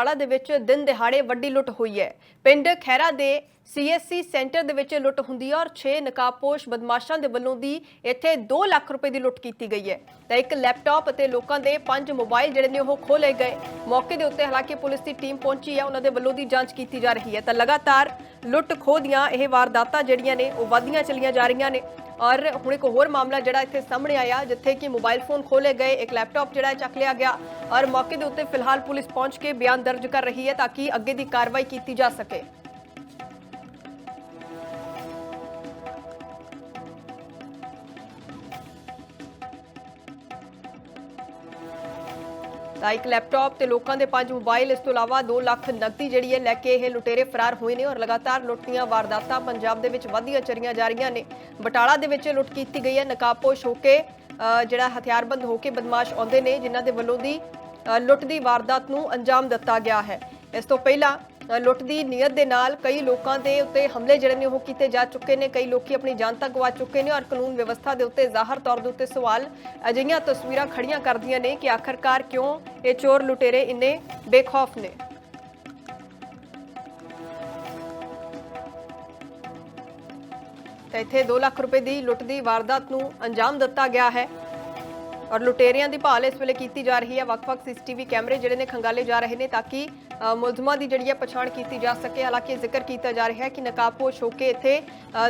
ਬਟਾਲਾ ਦੇ ਵਿੱਚ ਦਿਨ ਦਿਹਾੜੇ ਵੱਡੀ ਲੁੱਟ ਹੋਈ ਹੈ। ਪਿੰਡ ਖੈਰਾ ਦੇ ਸੀਐਸਸੀ ਸੈਂਟਰ ਦੇ ਵਿੱਚ ਲੁੱਟ ਹੁੰਦੀ ਹੈ ਔਰ 6 ਨਕਾਬਪੋਸ਼ ਬਦਮਾਸ਼ਾਂ ਦੇ ਵੱਲੋਂ ਦੀ ਇੱਥੇ 2 ਲੱਖ ਰੁਪਏ ਦੀ ਲੁੱਟ ਕੀਤੀ ਗਈ ਹੈ। ਤਾਂ ਇੱਕ ਲੈਪਟਾਪ ਅਤੇ ਲੋਕਾਂ ਦੇ ਪੰਜ ਮੋਬਾਈਲ ਜਿਹੜੇ ਨੇ ਉਹ ਖੋਹ ਲਏ ਗਏ। ਮੌਕੇ ਦੇ ਉੱਤੇ ਹਾਲਾਂਕਿ ਪੁਲਿਸ ਦੀ ਟੀਮ ਪਹੁੰਚੀ ਹੈ, ਉਹਨਾਂ ਦੇ ਵੱਲੋਂ ਦੀ ਜਾਂਚ ਕੀਤੀ ਜਾ ਰਹੀ ਹੈ। ਤਾਂ ਲਗਾਤਾਰ ਲੁੱਟ ਖੋਹ ਦੀਆਂ ਇਹ ਵਾਰਦਾਤਾਂ ਜਿਹੜੀਆਂ ਨੇ, ਉਹ ਵਧੀਆਂ ਚੱਲੀਆਂ ਜਾ ਰਹੀਆਂ ਨੇ। ਔਰ ਹੁਣ ਇੱਕ ਹੋਰ ਮਾਮਲਾ ਜਿਹੜਾ ਇੱਥੇ ਸਾਹਮਣੇ ਆਇਆ, ਜਿੱਥੇ ਕਿ ਮੋਬਾਈਲ ਫੋਨ ਖੋਲੇ ਗਏ, ਇੱਕ ਲੈਪਟਾਪ ਜਿਹੜਾ ਚੱਕ ਲਿਆ ਗਿਆ ਔਰ ਮੌਕੇ ਦੇ ਉੱਤੇ ਫਿਲਹਾਲ ਪੁਲਿਸ ਪਹੁੰਚ ਕੇ ਬਿਆਨ ਦਰਜ ਕਰ ਰਹੀ ਹੈ ਤਾਂ ਕਿ ਅੱਗੇ ਦੀ ਕਾਰਵਾਈ ਕੀਤੀ ਜਾ ਸਕੇ। ਤਾਂ ਇੱਕ ਲੈਪਟਾਪ ਤੇ ਲੋਕਾਂ ਦੇ ਪੰਜ ਮੋਬਾਈਲ, ਇਸ ਤੋਂ ਇਲਾਵਾ 2 ਲੱਖ ਨਕਦੀ ਜਿਹੜੀ ਹੈ ਲੈ ਕੇ ਇਹ ਲੁਟੇਰੇ ਫਰਾਰ ਹੋਏ ਨੇ ਔਰ ਲਗਾਤਾਰ ਲੁੱਟ ਦੀਆਂ ਵਾਰਦਾਤਾਂ ਪੰਜਾਬ ਦੇ ਵਿੱਚ ਵਧੀਆਂ ਚਰੀਆਂ ਜਾ ਰਹੀਆਂ ਨੇ। ਬਟਾਲਾ ਦੇ ਵਿੱਚ ਲੁੱਟ ਕੀਤੀ ਗਈ ਹੈ। ਨਕਾਬਪੋਸ਼ ਹੋ ਕੇ ਜਿਹੜਾ ਹਥਿਆਰਬੰਦ ਹੋ ਕੇ ਬਦਮਾਸ਼ ਆਉਂਦੇ ਨੇ, ਜਿਨ੍ਹਾਂ ਦੇ ਵੱਲੋਂ ਦੀ ਲੁੱਟ ਦੀ ਵਾਰਦਾਤ ਨੂੰ ਅੰਜਾਮ ਦਿੱਤਾ ਗਿਆ ਹੈ। ਇਸ ਤੋਂ ਪਹਿਲਾਂ ਲੁੱਟ ਦੀ ਨੀਅਤ ਦੇ ਨਾਲ ਕਈ ਲੋਕਾਂ ਦੇ ਉੱਤੇ ਹਮਲੇ ਜਿਹੜੇ ਨੇ ਉਹ ਕੀਤੇ ਜਾ ਚੁੱਕੇ ਨੇ। ਕਈ ਲੋਕੀ ਆਪਣੀ ਜਾਨ ਤੱਕ ਗਵਾ ਚੁੱਕੇ ਨੇ ਔਰ ਕਾਨੂੰਨ ਵਿਵਸਥਾ ਦੇ ਉੱਤੇ ਜ਼ਾਹਰ ਤੌਰ ਦੇ ਉੱਤੇ ਸਵਾਲ ਅਜਿਹੀਆਂ ਤਸਵੀਰਾਂ ਖੜੀਆਂ ਕਰਦੀਆਂ ਨੇ ਕਿ ਆਖਰਕਾਰ ਕਿਉਂ ਇਹ ਚੋਰ ਲੁਟੇਰੇ ਇੰਨੇ ਬੇਖੌਫ ਨੇ? ਤਾਂ ਇੱਥੇ 2 ਲੱਖ ਰੁਪਏ ਦੀ ਲੁੱਟ ਦੀ ਵਾਰਦਾਤ ਨੂੰ ਅੰਜਾਮ ਦਿੱਤਾ ਗਿਆ ਹੈ। ਔਰ ਲੁਟੇਰਿਆਂ ਦੀ ਭਾਲ ਇਸ ਵੇਲੇ ਕੀਤੀ ਜਾ ਰਹੀ ਹੈ। ਵੱਖ-ਵੱਖ ਸੀਸੀਟੀਵੀ ਕੈਮਰੇ ਜਿਹੜੇ ਨੇ ਖੰਗਾਲੇ ਜਾ ਰਹੇ ਨੇ ਤਾਂ ਕਿ ਮੁਲਜ਼ਮਾਂ ਦੀ ਜਿਹੜੀ ਹੈ ਪਛਾਣ ਕੀਤੀ ਜਾ ਸਕੇ। ਹਾਲਾਂਕਿ ਜ਼ਿਕਰ ਕੀਤਾ ਜਾ ਰਿਹਾ ਹੈ ਕਿ ਨਕਾਬਪੋਸ਼ ਹੋ ਕੇ ਇੱਥੇ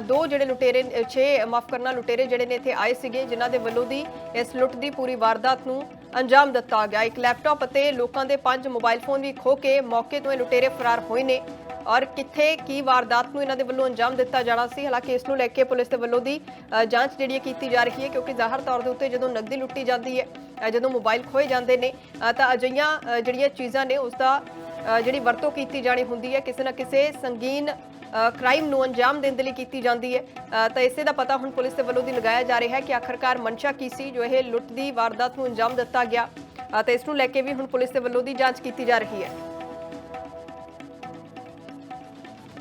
ਦੋ ਜਿਹੜੇ ਲੁਟੇਰੇ 6 ਮਾਫ ਕਰਨਾ ਲੁਟੇਰੇ ਜਿਹੜੇ ਨੇ ਇੱਥੇ ਆਏ ਸੀਗੇ, ਜਿਨ੍ਹਾਂ ਦੇ ਵੱਲੋਂ ਦੀ ਇਸ ਲੁੱਟ ਦੀ ਪੂਰੀ ਵਾਰਦਾਤ ਨੂੰ ਅੰਜਾਮ ਦਿੱਤਾ ਗਿਆ। ਇੱਕ ਲੈਪਟਾਪ ਅਤੇ ਲੋਕਾਂ ਦੇ ਪੰਜ ਮੋਬਾਈਲ ਫੋਨ ਵੀ ਖੋ ਕੇ ਮੌਕੇ ਤੋਂ ਇਹ ਲੁਟੇਰੇ ਫਰਾਰ ਹੋਏ ਨੇ। ਔਰ ਕਿੱਥੇ ਕੀ ਵਾਰਦਾਤ ਨੂੰ ਇਹਨਾਂ ਦੇ ਵੱਲੋਂ ਅੰਜਾਮ ਦਿੱਤਾ ਜਾਣਾ ਸੀ? ਹਾਲਾਂਕਿ ਇਸ ਨੂੰ ਲੈ ਕੇ ਪੁਲਿਸ ਦੇ ਵੱਲੋਂ ਦੀ ਜਾਂਚ ਜਿਹੜੀ ਹੈ ਕੀਤੀ ਜਾ ਰਹੀ ਹੈ ਕਿਉਂਕਿ ਜ਼ਾਹਰ ਤੌਰ ਦੇ ਉੱਤੇ ਜਦੋਂ ਨਕਦੀ ਲੁੱਟੀ ਜਾਂਦੀ ਹੈ ਜਦੋਂ ਮੋਬਾਈਲ ਖੋਏ ਜਾਂਦੇ ਨੇ ਤਾਂ ਅਜਿਹੀਆਂ ਜਿਹੜੀਆਂ ਚੀਜ਼ਾਂ ਨੇ ਉਸ ਦਾ ਜਿਹੜੀ ਵਰਤੋਂ ਕੀਤੀ ਜਾਣੀ ਹੁੰਦੀ ਹੈ, ਕਿਸੇ ਨਾ ਕਿਸੇ ਸੰਗੀਨ ਕ੍ਰਾਈਮ ਨੂੰ ਅੰਜਾਮ ਦੇਣ ਦੇ ਲਈ ਕੀਤੀ ਜਾਂਦੀ ਹੈ। ਤਾਂ ਇਸੇ ਦਾ ਪਤਾ ਹੁਣ ਪੁਲਿਸ ਦੇ ਵੱਲੋਂ ਦੀ ਲਗਾਇਆ ਜਾ ਰਿਹਾ ਹੈ ਕਿ ਆਖਰਕਾਰ ਮਨਸ਼ਾ ਕੀ ਸੀ ਜੋ ਇਹ ਲੁੱਟ ਦੀ ਵਾਰਦਾਤ ਨੂੰ ਅੰਜਾਮ ਦਿੱਤਾ ਗਿਆ। ਅ, ਤਾਂ ਇਸ ਨੂੰ ਲੈ ਕੇ ਵੀ ਹੁਣ ਪੁਲਿਸ ਦੇ ਵੱਲੋਂ ਦੀ ਜਾਂਚ ਕੀਤੀ ਜਾ ਰਹੀ ਹੈ।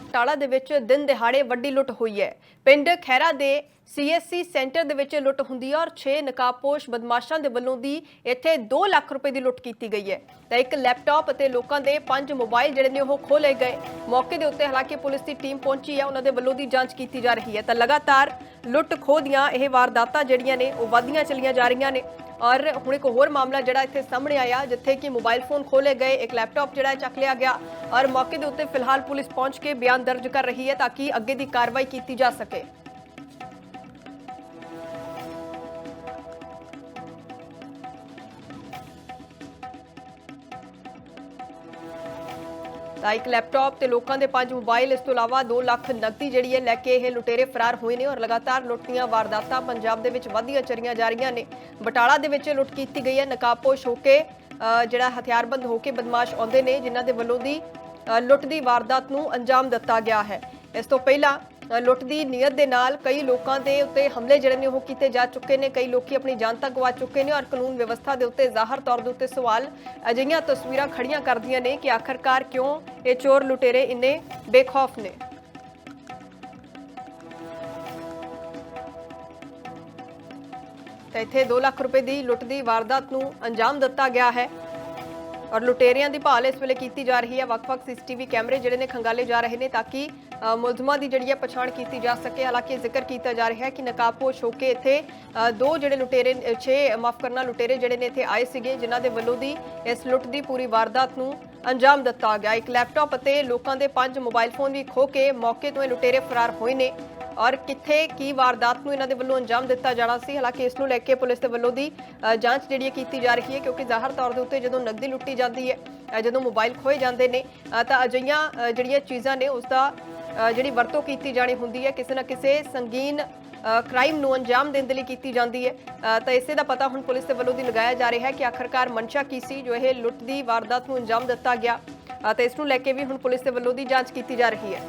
ਬਟਾਲਾ ਦੇ ਵਿੱਚ ਦਿਨ ਦਿਹਾੜੇ ਵੱਡੀ ਲੁੱਟ ਹੋਈ ਹੈ। ਪਿੰਡ ਖੈਰਾ ਦੇ ਸੀਐਸਸੀ ਸੈਂਟਰ ਦੇ ਵਿੱਚ ਲੁੱਟ ਹੁੰਦੀ ਹੈ ਔਰ 6 ਨਕਾਬਪੋਸ਼ ਬਦਮਾਸ਼ਾਂ ਦੇ ਵੱਲੋਂ ਦੀ ਇੱਥੇ 2 ਲੱਖ ਰੁਪਏ ਦੀ ਲੁੱਟ ਕੀਤੀ ਗਈ ਹੈ। ਤਾਂ ਇੱਕ ਲੈਪਟਾਪ ਅਤੇ ਲੋਕਾਂ ਦੇ ਪੰਜ ਮੋਬਾਈਲ ਜਿਹੜੇ ਨੇ ਉਹ ਖੋਹ ਲਏ ਗਏ। ਮੌਕੇ ਦੇ ਉੱਤੇ ਹਾਲਾਂਕਿ ਪੁਲਿਸ ਦੀ ਟੀਮ ਪਹੁੰਚੀ ਹੈ, ਉਹਨਾਂ ਦੇ ਵੱਲੋਂ ਦੀ ਜਾਂਚ ਕੀਤੀ ਜਾ ਰਹੀ ਹੈ। ਤਾਂ ਲਗਾਤਾਰ ਲੁੱਟ ਖੋਹ ਦੀਆਂ ਇਹ ਵਾਰਦਾਤਾਂ ਜਿਹੜੀਆਂ ਨੇ, ਉਹ ਵਧੀਆਂ ਚੱਲੀਆਂ ਜਾ ਰਹੀਆਂ ਨੇ। ਔਰ ਹੁਣ ਇੱਕ ਹੋਰ ਮਾਮਲਾ ਜਿਹੜਾ ਇੱਥੇ ਸਾਹਮਣੇ ਆਇਆ, ਜਿੱਥੇ ਕਿ ਮੋਬਾਈਲ ਫੋਨ ਖੋਲੇ ਗਏ, ਇੱਕ ਲੈਪਟਾਪ ਜਿਹੜਾ ਚੱਕ ਲਿਆ ਗਿਆ ਔਰ ਮੌਕੇ ਦੇ ਉੱਤੇ ਫਿਲਹਾਲ ਪੁਲਿਸ ਪਹੁੰਚ ਕੇ ਬਿਆਨ ਦਰਜ ਕਰ ਰਹੀ ਹੈ ਤਾਂ ਕਿ ਅੱਗੇ ਦੀ ਕਾਰਵਾਈ ਕੀਤੀ ਜਾ ਸਕੇ। ਤਾਂ ਇੱਕ ਲੈਪਟਾਪ ਤੇ ਲੋਕਾਂ ਦੇ ਪੰਜ ਮੋਬਾਈਲ, ਇਸ ਤੋਂ ਇਲਾਵਾ 2 ਲੱਖ ਨਕਦੀ ਜਿਹੜੀ ਹੈ ਲੈ ਕੇ ਇਹ ਲੁਟੇਰੇ ਫਰਾਰ ਹੋਏ ਨੇ ਔਰ ਲਗਾਤਾਰ ਲੁੱਟ ਦੀਆਂ ਵਾਰਦਾਤਾਂ ਪੰਜਾਬ ਦੇ ਵਿੱਚ ਵਧੀਆਂ ਚਰੀਆਂ ਜਾ ਰਹੀਆਂ ਨੇ। ਬਟਾਲਾ ਦੇ ਵਿੱਚ ਲੁੱਟ ਕੀਤੀ ਗਈ ਹੈ। ਨਕਾਬਪੋਸ਼ ਹੋ ਕੇ ਜਿਹੜਾ ਹਥਿਆਰਬੰਦ ਹੋ ਕੇ ਬਦਮਾਸ਼ ਆਉਂਦੇ ਨੇ, ਜਿਨ੍ਹਾਂ ਦੇ ਵੱਲੋਂ ਦੀ ਲੁੱਟ ਦੀ ਵਾਰਦਾਤ ਨੂੰ ਅੰਜਾਮ ਦਿੱਤਾ ਗਿਆ ਹੈ। ਇਸ ਤੋਂ ਪਹਿਲਾਂ ਲੁੱਟ ਦੀ ਨੀਅਤ ਦੇ ਨਾਲ ਕਈ ਲੋਕਾਂ ਦੇ ਉੱਤੇ ਹਮਲੇ ਜਿਹੜੇ ਨੇ ਉਹ ਕੀਤੇ ਜਾ ਚੁੱਕੇ ਨੇ। ਕਈ ਲੋਕੀ ਆਪਣੀ ਜਾਨ ਤੱਕ ਗਵਾ ਚੁੱਕੇ ਨੇ ਔਰ ਕਾਨੂੰਨ ਵਿਵਸਥਾ ਦੇ ਉੱਤੇ ਜ਼ਾਹਰ ਤੌਰ ਦੇ ਉੱਤੇ ਸਵਾਲ ਅਜਿਹੀਆਂ ਤਸਵੀਰਾਂ ਖੜੀਆਂ ਕਰਦੀਆਂ ਨੇ ਕਿ ਆਖਰਕਾਰ ਕਿਉਂ ਇਹ ਚੋਰ ਲੁਟੇਰੇ ਇੰਨੇ ਬੇਖੌਫ ਨੇ? ਤਾਂ ਇੱਥੇ 2 ਲੱਖ ਰੁਪਏ ਦੀ ਲੁੱਟ ਦੀ ਵਾਰਦਾਤ ਨੂੰ ਅੰਜਾਮ ਦਿੱਤਾ ਗਿਆ ਹੈ। ਔਰ ਲੁਟੇਰਿਆਂ ਦੀ ਭਾਲ ਇਸ ਵੇਲੇ ਕੀਤੀ ਜਾ ਰਹੀ ਹੈ। ਵੱਖ-ਵੱਖ ਸੀਸੀਟੀਵੀ ਕੈਮਰੇ ਜਿਹੜੇ ਨੇ ਖੰਗਾਲੇ ਜਾ ਰਹੇ ਨੇ ਤਾਂ ਕਿ ਮੁਲਜ਼ਮਾਂ ਦੀ ਜਿਹੜੀ ਹੈ ਪਛਾਣ ਕੀਤੀ ਜਾ ਸਕੇ। ਹਾਲਾਂਕਿ ਜ਼ਿਕਰ ਕੀਤਾ ਜਾ ਰਿਹਾ ਹੈ ਕਿ ਨਕਾਬਪੋਸ਼ ਹੋ ਕੇ ਇੱਥੇ ਦੋ ਜਿਹੜੇ ਲੁਟੇਰੇ 6 ਮਾਫ ਕਰਨਾ ਲੁਟੇਰੇ ਜਿਹੜੇ ਨੇ ਇੱਥੇ ਆਏ ਸੀਗੇ, ਜਿਨ੍ਹਾਂ ਦੇ ਵੱਲੋਂ ਦੀ ਇਸ ਲੁੱਟ ਦੀ ਪੂਰੀ ਵਾਰਦਾਤ ਨੂੰ ਅੰਜਾਮ ਦਿੱਤਾ ਗਿਆ। ਇੱਕ ਲੈਪਟਾਪ ਅਤੇ ਲੋਕਾਂ ਦੇ ਪੰਜ ਮੋਬਾਈਲ ਫੋਨ ਵੀ ਖੋ ਕੇ ਮੌਕੇ ਤੋਂ ਇਹ ਲੁਟੇਰੇ ਫਰਾਰ ਹੋਏ ਨੇ। ਔਰ ਕਿੱਥੇ ਕੀ ਵਾਰਦਾਤ ਨੂੰ ਇਹਨਾਂ ਦੇ ਵੱਲੋਂ ਅੰਜਾਮ ਦਿੱਤਾ ਜਾਣਾ ਸੀ? ਹਾਲਾਂਕਿ ਇਸ ਨੂੰ ਲੈ ਕੇ ਪੁਲਿਸ ਦੇ ਵੱਲੋਂ ਦੀ ਜਾਂਚ ਜਿਹੜੀ ਹੈ ਕੀਤੀ ਜਾ ਰਹੀ ਹੈ ਕਿਉਂਕਿ ਜ਼ਾਹਰ ਤੌਰ ਦੇ ਉੱਤੇ ਜਦੋਂ ਨਕਦੀ ਲੁੱਟੀ ਜਾਂਦੀ ਹੈ ਜਦੋਂ ਮੋਬਾਈਲ ਖੋਏ ਜਾਂਦੇ ਨੇ ਤਾਂ ਅਜਿਹੀਆਂ ਜਿਹੜੀਆਂ ਚੀਜ਼ਾਂ ਨੇ ਉਸ ਦਾ ਜਿਹੜੀ ਵਰਤੋਂ ਕੀਤੀ ਜਾਣੀ ਹੁੰਦੀ ਹੈ ਕਿਸੇ ਨਾ ਕਿਸੇ ਸੰਗੀਨ ਕ੍ਰਾਈਮ ਨੂੰ ਅੰਜਾਮ ਦੇਣ ਦੇ ਲਈ ਕੀਤੀ ਜਾਂਦੀ ਹੈ। ਤਾਂ ਇਸੇ ਦਾ ਪਤਾ ਹੁਣ ਪੁਲਿਸ ਦੇ ਵੱਲੋਂ ਦੀ ਲਗਾਇਆ ਜਾ ਰਿਹਾ ਹੈ ਕਿ ਆਖਰਕਾਰ ਮਨਸ਼ਾ ਕੀ ਸੀ ਜੋ ਇਹ ਲੁੱਟ ਦੀ ਵਾਰਦਾਤ ਨੂੰ ਅੰਜਾਮ ਦਿੱਤਾ ਗਿਆ। ਅ, ਤਾਂ ਇਸ ਨੂੰ ਲੈ ਕੇ ਵੀ ਹੁਣ ਪੁਲਿਸ ਦੇ ਵੱਲੋਂ ਦੀ ਜਾਂਚ ਕੀਤੀ ਜਾ ਰਹੀ ਹੈ।